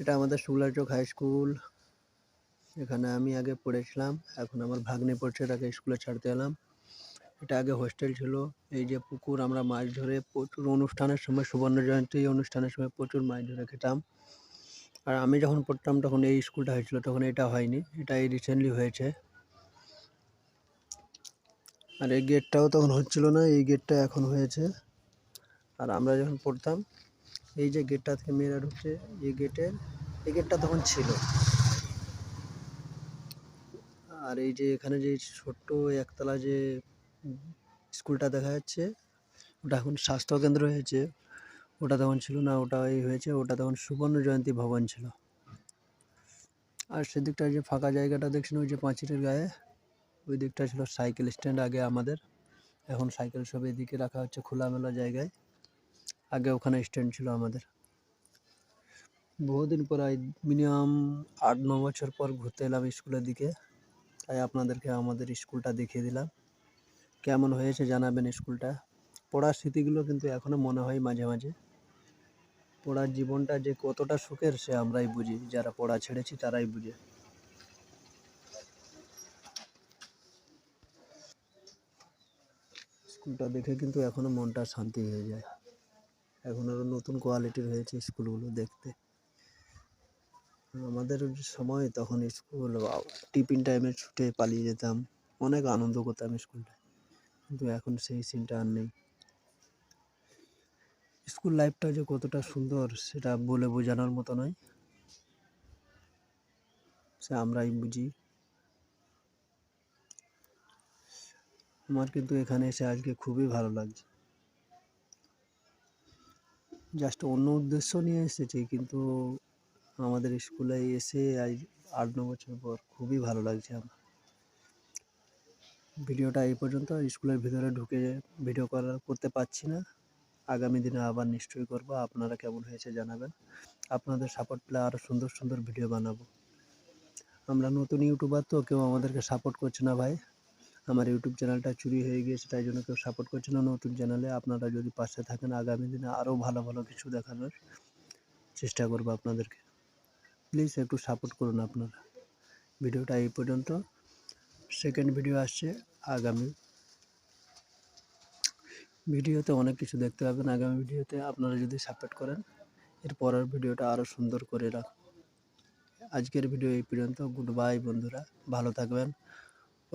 এটা আমাদের শুক্লাচক high school এখানে আমি আগে পড়েছিলাম, এখন আমার ভাগ্নে পড়ছে তাকে স্কুলে ছাড়তে এলাম। এটা আগে হোস্টেল ছিল। এই যে পুকুর, আমরা মাছ ধরে প্রচুর অনুষ্ঠানের সময়, সুবর্ণ জয়ন্তী অনুষ্ঠানের সময় প্রচুর মাছ ধরে খেতাম। আর আমি যখন পড়তাম তখন এই স্কুলটা হয়েছিল, তখন এটা হয়নি এটা এই রিসেন্টলি হয়েছে। আর এই গেটটাও তখন হচ্ছিল না, এই গেটটা এখন হয়েছে। আর আমরা যখন পড়তাম এই যে গেটটা থেকে মেয়েরা ঢুকছে এই গেটের এই গেটটা তখন ছিল। আর এই যে এখানে যে ছোট্ট একতলা যে স্কুলটা দেখা যাচ্ছে, ওটা এখন স্বাস্থ্য কেন্দ্র হয়েছে। ওটা তখন ছিল না, ওটা এই হয়েছে, ওটা তখন সুবর্ণ জয়ন্তী ভবন ছিল। আর সেদিকটা যে ফাঁকা জায়গাটা দেখছেন, ওই যে পাঁচিলের গায়ে, ওই দিকটা ছিল সাইকেল স্ট্যান্ড আগে আমাদের। এখন সাইকেল সব এদিকে রাখা হচ্ছে খোলামেলা জায়গায়। আগে ওখানে স্ট্যান্ড ছিল আমাদের। বহুদিন পর মিনিমাম আট, ন বছর পর ঘুরতে এলাম স্কুলের দিকে। তাই আপনাদেরকে আমাদের স্কুলটা দেখিয়ে দিলাম। কেমন হয়েছে জানাবেন স্কুলটা। পড়ার স্মৃতিগুলো কিন্তু এখনও মনে হয় মাঝে মাঝে। পড়ার জীবনটা যে কতটা সুখের সে আমরাই বুঝি। যারা পড়া ছেড়েছি তারাই বুঝে। স্কুলটা দেখে কিন্তু এখনও মনটা শান্তি হয়ে যায়। এখন আরও নতুন কোয়ালিটির হয়েছে স্কুলগুলো দেখতে। আমাদের সময় তখন স্কুল টিফিন টাইমে ছুটে পালিয়ে যেতাম। অনেক আনন্দ করতাম স্কুলটায় কিন্তু এখন সেই সিনটা আর নেই। স্কুল লাইফটা যে কতটা সুন্দর, সেটা বলে বোঝানোর মতো নয়। সে আমরাই বুঝি। আমার কিন্তু এখানে এসে আজকে খুবই ভালো লাগছে। জাস্ট অন্য উদ্দেশ্য নিয়ে এসেছি, কিন্তু আমাদের স্কুলে এসে আজ আট, ন বছর পর খুবই ভালো লাগছে আমার। ভিডিওটা এই পর্যন্ত স্কুলের ভিতরে ঢুকে ভিডিও করা করতে পারছি না। আগামী দিনে আবার নিশ্চয়ই করব, আপনারা কেমন হয়েছে জানাবেন। আপনাদের সাপোর্ট পেলে আরও সুন্দর সুন্দর ভিডিও বানাবো। আমরা নতুন ইউটিউবার তো, কেউ আমাদেরকে সাপোর্ট করছে না ভাই। আমার ইউটিউব চ্যানেলটা চুরি হয়ে গিয়েছে, তাই জন্য কেউ সাপোর্ট করছে না। নতুন চ্যানেলে আপনারা যদি পাশে থাকেন, আগামী দিনে আরও ভালো ভালো কিছু দেখানোর চেষ্টা করব আপনাদেরকে। প্লিজ একটু সাপোর্ট করুন আপনারা। ভিডিওটা এই পর্যন্ত। সেকেন্ড ভিডিও আসছে আগামী। ভিডিওতে অনেক কিছু দেখতে পাবেন। আগামী ভিডিওতে আপনারা যদি সাপোর্ট করেন, এর পরের ভিডিওটা আরও সুন্দর করে রাখ আজকের ভিডিও এই পর্যন্ত। গুড বাই বন্ধুরা। ভালো থাকবেন।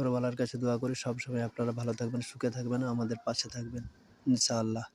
ওরবালার কাছে দোয়া করি সবসময় আপনারা ভালো থাকবেন সুখে থাকবেন আমাদের পাশে থাকবেন ইনশাআল্লাহ।